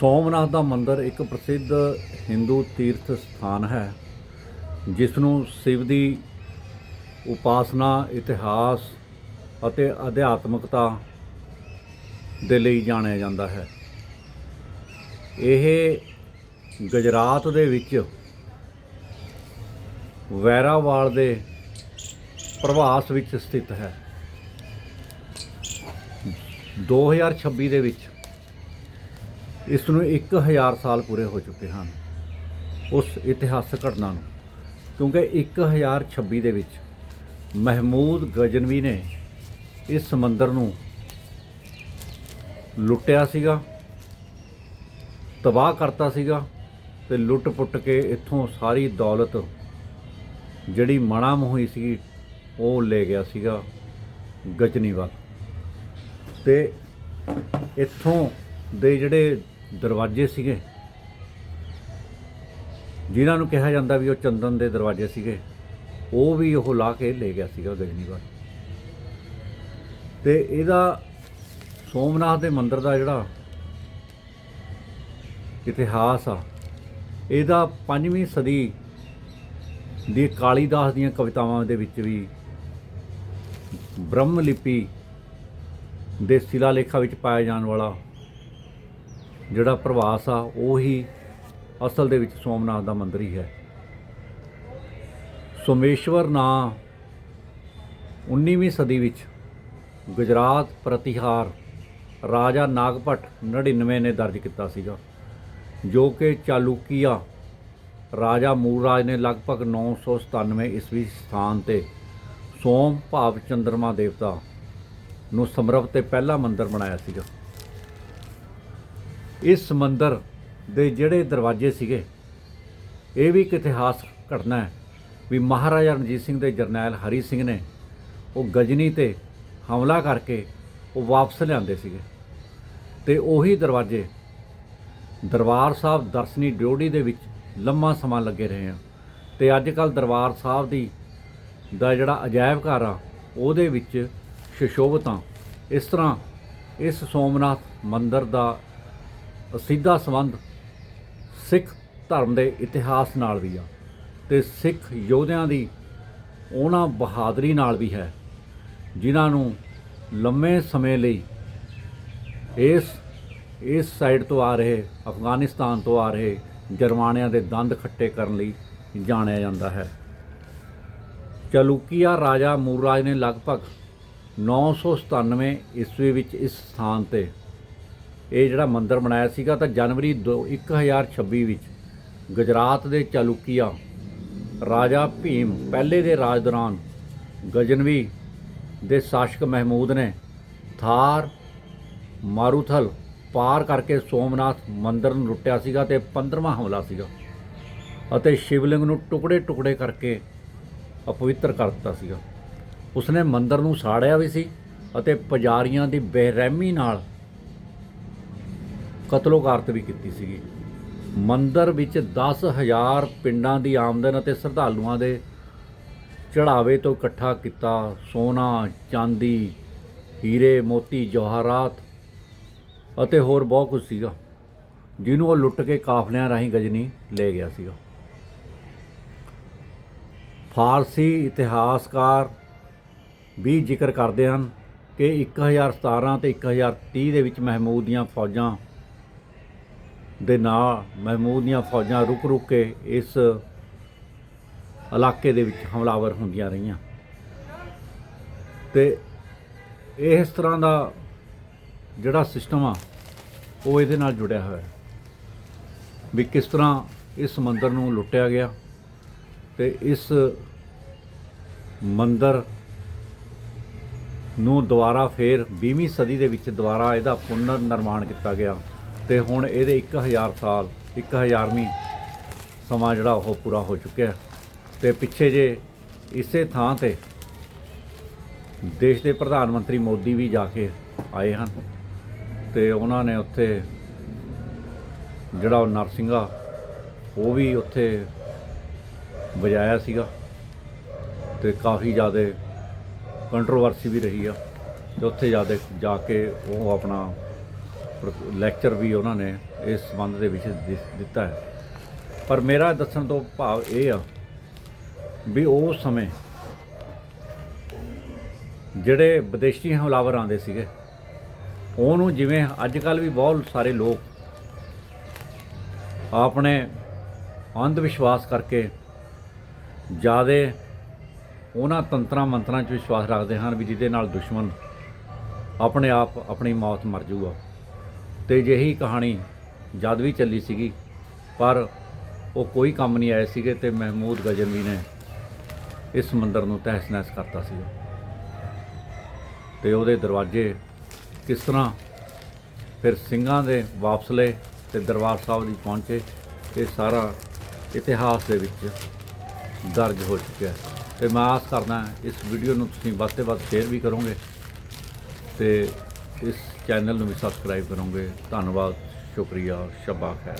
ਸੋਮਨਾਥ ਦਾ ਮੰਦਿਰ ਇੱਕ ਪ੍ਰਸਿੱਧ ਹਿੰਦੂ ਤੀਰਥ ਸਥਾਨ ਹੈ ਜਿਸ ਨੂੰ ਸ਼ਿਵ ਦੀ ਉਪਾਸਨਾ, ਇਤਿਹਾਸ ਅਤੇ ਅਧਿਆਤਮਕਤਾ ਦੇ ਲਈ ਜਾਣਿਆ ਜਾਂਦਾ ਹੈ। ਇਹ ਗੁਜਰਾਤ ਦੇ ਵਿੱਚ ਵੈਰਾਵਾਲ ਦੇ ਪ੍ਰਭਾਸ ਵਿੱਚ ਸਥਿਤ ਹੈ। 2026 ਦੇ ਵਿੱਚ ਇਸ ਨੂੰ 1000 ਸਾਲ ਪੂਰੇ ਹੋ ਚੁੱਕੇ ਹਨ, ਉਸ ਇਤਿਹਾਸਕ ਘਟਨਾ ਨੂੰ। ਕਿਉਂਕਿ 1026 ਦੇ ਵਿੱਚ ਮਹਿਮੂਦ ਗਜਨਵੀ ਨੇ ਇਸ ਸਮੁੰਦਰ ਨੂੰ ਲੁੱਟਿਆ ਸੀਗਾ, ਤਬਾਹ ਕਰਤਾ ਸੀਗਾ ਤੇ ਲੁੱਟ-ਪੁੱਟ ਕੇ ਇੱਥੋਂ ਸਾਰੀ ਦੌਲਤ ਜਿਹੜੀ ਮਣਾ ਮੋਹੀ ਸੀ, ਉਹ ਲੈ ਗਿਆ ਸੀਗਾ ਗਜਨੀ ਵੱਲ। ਤੇ ਇੱਥੋਂ ਦੇ ਜਿਹੜੇ ਦਰਵਾਜ਼ੇ ਸੀਗੇ। ਜਿਨ੍ਹਾਂ ਨੂੰ ਕਿਹਾ ਜਾਂਦਾ ਵੀ ਉਹ ਚੰਦਨ ਦੇ ਦਰਵਾਜ਼ੇ ਸੀਗੇ, ਉਹ ਵੀ ਉਹ ਲਾ ਕੇ ਲੈ ਗਿਆ ਸੀਗਾ ਗਜਨੀ ਵੱਲ ਤੇ ਇਹਦਾ ਸੋਮਨਾਥ ਦੇ ਮੰਦਿਰ ਦਾ ਜਿਹੜਾ ਇਤਿਹਾਸ ਆ, ਇਹਦਾ 5ਵੀਂ ਸਦੀ ਦੀ ਕਾਲੀਦਾਸ ਦੀਆਂ ਕਵਿਤਾਵਾਂ ਦੇ ਵਿੱਚ ਵੀ ਬ੍ਰਹਮ ਲਿਪੀ ਦੇ ਸ਼ਿਲਾ ਲੇਖਾ ਵਿੱਚ ਪਾਇਆ ਜਾਣ ਵਾਲਾ ਜਿਹੜਾ ਪ੍ਰਵਾਸ ਆ, ਉਹ ਹੀ ਅਸਲ ਦੇ ਵਿੱਚ ਸੋਮਨਾਥ ਦਾ ਮੰਦਿਰ ਹੀ ਹੈ। ਸੋਮੇਸ਼ਵਰ ਨਾਂ 19ਵੀਂ ਸਦੀ ਵਿੱਚ ਗੁਜਰਾਤ ਪ੍ਰਤਿਹਾਰ ਰਾਜਾ ਨਾਗਪਟ 99 ਨੇ ਦਰਜ ਕੀਤਾ ਸੀਗਾ, ਜੋ ਕਿ ਚਾਲੁਕੀਆ ਰਾਜਾ ਮੂਰਰਾਜ ਨੇ ਲਗਭਗ 997 ਈਸਵੀ ਸਥਾਨ ਤੇ ਸੋਮ ਭਾਵ ਚੰਦਰਮਾ ਦੇਵਤਾ ਨੂੰ ਸਮਰਪਿਤ ਤੇ ਪਹਿਲਾ ਮੰਦਿਰ ਬਣਾਇਆ ਸੀਗਾ। ਇਸ ਮੰਦਰ ਦੇ ਜਿਹੜੇ ਦਰਵਾਜ਼ੇ ਸੀਗੇ, ਇਹ ਵੀ ਇੱਕ ਇਤਿਹਾਸ ਘਟਨਾ ਹੈ ਵੀ ਮਹਾਰਾਜਾ ਰਣਜੀਤ ਸਿੰਘ ਦੇ ਜਰਨੈਲ ਹਰੀ ਸਿੰਘ ਨੇ ਉਹ ਗਜਨੀ ਤੇ ਹਮਲਾ ਕਰਕੇ ਉਹ ਵਾਪਸ ਲਿਆਂਦੇ ਸੀਗੇ। ਤੇ ਉਹੀ ਦਰਵਾਜ਼ੇ ਦਰਬਾਰ ਸਾਹਿਬ ਦਰਸ਼ਨੀ ਡਿਊਟੀ ਦੇ ਵਿੱਚ ਲੰਮਾ ਸਮਾਂ ਲੱਗੇ ਰਹੇ ਆ। ਤੇ ਅੱਜ ਕੱਲ ਦਰਬਾਰ ਸਾਹਿਬ ਦੀ ਦਾ ਜਿਹੜਾ ਅਜਾਇਬ ਘਰ ਆ, ਉਹਦੇ ਵਿੱਚ ਸ਼ਸ਼ੋਭਤਾਂ। ਇਸ ਤਰ੍ਹਾਂ ਇਸ ਸੋਮਨਾਥ ਮੰਦਿਰ ਦਾ ਸਿੱਧਾ ਸੰਬੰਧ ਸਿੱਖ ਧਰਮ ਦੇ ਇਤਿਹਾਸ ਨਾਲ ਵੀ ਆ ਤੇ ਸਿੱਖ ਯੋਧਿਆਂ ਦੀ ਉਹਨਾਂ ਬਹਾਦਰੀ ਨਾਲ ਵੀ ਹੈ, ਜਿਨ੍ਹਾਂ ਨੂੰ ਲੰਮੇ ਸਮੇਂ ਲਈ ਇਸ ਇਸ ਸਾਈਡ ਤੋਂ ਆ ਰਹੇ, ਅਫਗਾਨਿਸਤਾਨ ਤੋਂ ਆ ਰਹੇ ਜਰਮਾਨਿਆਂ ਦੇ ਦੰਦ ਖੱਟੇ ਕਰਨ ਲਈ ਜਾਣਿਆ ਜਾਂਦਾ ਹੈ। ਚਲੂਕੀਆ ਰਾਜਾ ਮੂਰਰਾਜ ਨੇ ਲਗਭਗ 997 ਈਸਵੀ ਵਿੱਚ ਇਸ ਸਥਾਨ ਤੇ ਇਹ ਜਿਹੜਾ ਮੰਦਿਰ ਬਣਾਇਆ ਸੀਗਾ ਤਾਂ ਜਨਵਰੀ 2 1026 ਵਿੱਚ ਗੁਜਰਾਤ ਦੇ ਚਾਲੁਕੀਆ ਰਾਜਾ ਭੀਮ ਪਹਿਲੇ ਦੇ ਰਾਜ ਦੌਰਾਨ ਗਜਨਵੀ ਦੇ ਸ਼ਾਸਕ ਮਹਿਮੂਦ ਨੇ ਥਾਰ ਮਾਰੂਥਲ ਪਾਰ ਕਰਕੇ ਸੋਮਨਾਥ ਮੰਦਿਰ ਨੂੰ ਲੁੱਟਿਆ ਸੀਗਾ ਤੇ 15ਵਾਂ ਹਮਲਾ ਸੀਗਾ ਅਤੇ ਸ਼ਿਵਲਿੰਗ ਨੂੰ ਟੁਕੜੇ-ਟੁਕੜੇ ਕਰਕੇ ਅਪਵਿੱਤਰ ਕਰ ਦਿੱਤਾ ਸੀਗਾ। ਉਸਨੇ ਮੰਦਿਰ ਨੂੰ ਸਾੜਿਆ ਵੀ ਸੀ ਅਤੇ ਪੁਜਾਰੀਆਂ ਦੀ ਬੇਰਹਿਮੀ ਨਾਲ ਕਤਲੋਗਾਰਤ ਵੀ ਕੀਤੀ ਸੀਗੀ। ਮੰਦਰ ਵਿੱਚ 10000 ਪਿੰਡਾਂ ਦੀ ਆਮਦਨ ਅਤੇ ਸ਼ਰਧਾਲੂਆਂ ਦੇ ਚੜਾਵੇ ਤੋਂ ਇਕੱਠਾ ਕੀਤਾ। ਸੋਨਾ, ਚਾਂਦੀ, ਹੀਰੇ, ਮੋਤੀ, ਜਵਾਹਰਾਤ ਅਤੇ ਹੋਰ ਬਹੁਤ ਕੁਝ ਸੀਗਾ। ਜਿਹਨੂੰ ਉਹ ਲੁੱਟ ਕੇ ਕਾਫਲਿਆਂ ਰਾਹੀਂ ਗਜਨੀ ਲੈ ਗਿਆ ਸੀਗਾ। ਫਾਰਸੀ ਇਤਿਹਾਸਕਾਰ ਵੀ ਜ਼ਿਕਰ ਕਰਦੇ ਹਨ ਕਿ 1017 ਤੇ 1030 ਦੇ ਵਿੱਚ ਮਹਿਮੂਦ ਦੀਆਂ ਫੌਜਾਂ ਦੇ ਨਾਲ ਮਹਿਮੂਦ ਦੀਆਂ ਫੌਜਾਂ ਰੁਕ ਰੁਕ ਕੇ ਇਸ ਇਲਾਕੇ ਦੇ ਵਿੱਚ ਹਮਲਾਵਰ ਹੁੰਦੀਆਂ ਰਹੀਆਂ। ਤੇ ਇਸ ਤਰ੍ਹਾਂ ਦਾ ਜਿਹੜਾ ਸਿਸਟਮ ਆ, ਉਹ ਇਹਦੇ ਨਾਲ ਜੁੜਿਆ ਹੋਇਆ ਹੈ। ਵੀ ਕਿਸ ਤਰ੍ਹਾਂ ਇਸ ਮੰਦਰ ਨੂੰ ਲੁੱਟਿਆ ਗਿਆ ਤੇ ਇਸ ਮੰਦਰ ਨੂੰ ਦੁਬਾਰਾ ਫੇਰ 20ਵੀਂ ਸਦੀ ਦੇ ਵਿੱਚ ਦੁਬਾਰਾ ਇਹਦਾ ਪੁਨਰ ਨਿਰਮਾਣ ਕੀਤਾ ਗਿਆ। ਤੇ ਹੁਣ ਇਹਦੇ 1000 ਸਾਲ 1000ਵੀਂ ਸਮਾਂ ਜਿਹੜਾ ਉਹ ਪੂਰਾ ਹੋ ਚੁੱਕਿਆ ਤੇ ਪਿੱਛੇ ਜੇ ਇਸੇ ਥਾਂ ਤੇ ਦੇਸ਼ ਦੇ ਪ੍ਰਧਾਨ ਮੰਤਰੀ ਮੋਦੀ ਵੀ ਜਾ ਕੇ ਆਏ ਹਨ ਤੇ ਉਹਨਾਂ ਨੇ ਉੱਥੇ ਜਿਹੜਾ ਉਹ ਨਰਸਿੰਘਾ, ਉਹ ਵੀ ਉੱਥੇ ਵਜਾਇਆ ਸੀਗਾ ਤੇ ਕਾਫੀ ਜ਼ਿਆਦਾ ਕੰਟਰੋਵਰਸੀ ਵੀ ਰਹੀ ਆ ਤੇ ਉੱਥੇ ਜਾ ਦੇ ਜਾ ਕੇ ਉਹ ਆਪਣਾ ਲੈਕਚਰ ਵੀ ਉਹਨਾਂ ਨੇ ਇਸ ਸੰਬੰਧ ਦੇ ਵਿੱਚ ਦਿੱਤਾ ਹੈ। ਪਰ ਮੇਰਾ ਦੱਸਣ ਤੋਂ ਭਾਵ ਇਹ ਆ ਵੀ ਉਸ ਸਮੇਂ ਜਿਹੜੇ ਵਿਦੇਸ਼ੀ ਹਮਲਾਵਰ ਆਉਂਦੇ ਸੀਗੇ, ਉਹਨੂੰ ਜਿਵੇਂ ਅੱਜ ਕੱਲ ਵੀ ਬਹੁਤ ਸਾਰੇ ਲੋਕ ਆਪਣੇ ਅੰਧ ਵਿਸ਼ਵਾਸ ਕਰਕੇ ਜ਼ਿਆਦਾ ਉਹਨਾਂ ਤੰਤਰਾਂ ਮੰਤਰਾਂ 'ਚ ਵਿਸ਼ਵਾਸ ਰੱਖਦੇ ਹਨ ਵੀ ਜਿਹਦੇ ਨਾਲ ਦੁਸ਼ਮਣ ਆਪਣੇ ਆਪ ਆਪਣੀ ਮੌਤ ਮਰ ਜਾਊਗਾ। ਤੇ ਜਿਹੀ ਕਹਾਣੀ ਜਦ ਵੀ ਚੱਲੀ ਸੀਗੀ, ਪਰ ਉਹ ਕੋਈ ਕੰਮ ਨਹੀਂ ਆਏ ਸੀਗੇ ਤੇ ਮਹਿਮੂਦ ਗਜਨਵੀ ਨੇ ਇਸ ਮੰਦਰ ਨੂੰ ਤਹਿਸ ਨਹਿਸ ਕਰਤਾ ਸੀ ਤੇ ਉਹਦੇ ਦਰਵਾਜ਼ੇ ਕਿਸ ਤਰ੍ਹਾਂ ਫਿਰ ਸਿੰਘਾਂ ਦੇ ਵਾਪਸ ਲਏ ਤੇ ਦਰਬਾਰ ਸਾਹਿਬ ਦੀ ਪਹੁੰਚੇ, ਇਹ ਸਾਰਾ ਇਤਿਹਾਸ ਦੇ ਵਿੱਚ ਦਰਜ ਹੋ ਚੁੱਕਿਆ ਹੈ। ਤੇ ਮੈਂ ਆਸ ਕਰਦਾ ਇਸ ਵੀਡੀਓ ਨੂੰ ਤੁਸੀਂ ਵੱਧ ਤੋਂ ਵੱਧ ਸ਼ੇਅਰ ਵੀ ਕਰੋਗੇ ਤੇ ਇਸ ਚੈਨਲ ਨੂੰ ਵੀ ਸਬਸਕ੍ਰਾਈਬ ਕਰੋਗੇ। ਧੰਨਵਾਦ ਸ਼ੁਕਰੀਆ ਸ਼ਬਾ ਖੈਰ।